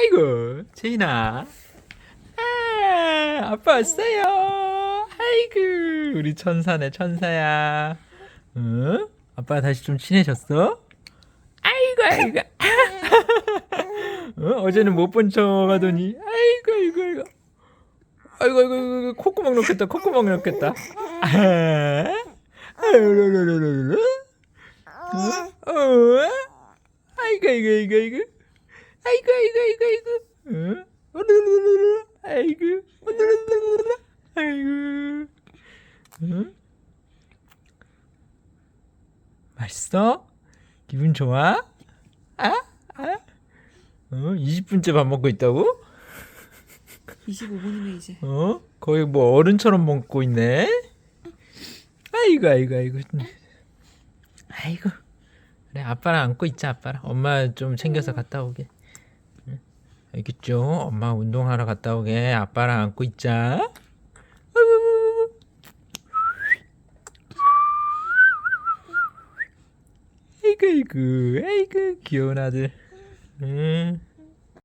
아이고 제인아 아, 아빠 왔어요 아이고 우리 천사네 천사야 응? 아빠 다시 좀 친해졌어? 아이고 아이고 어? 어제는 못 본 척 하더니 아이고 아이고 아이고 아이고 아이고 아이고 콧구멍 넣겠다 콧구멍 넣겠다 아, 아이고 어? 어? 아이고 아이고 아이고 아이고 아이고 아이고 아이고 아이고 응? 으르르르르. 아이고. 아이고 응? 맛있어? 기분 좋아? 아? 아? 어? 20분째 밥 먹고 있다고? 25분이네 이제. 어? 거의 뭐 어른처럼 먹고 있네. 아이고 아이고 아이고. 아이고. 그래 아빠랑 안고 있자 아빠랑. 엄마 좀 챙겨서 갔다 오게. 응? 알겠죠? 엄마 운동하러 갔다 오게. 아빠랑 안고 있자. 아이고 아이고 아이고 귀여운 아들. 응.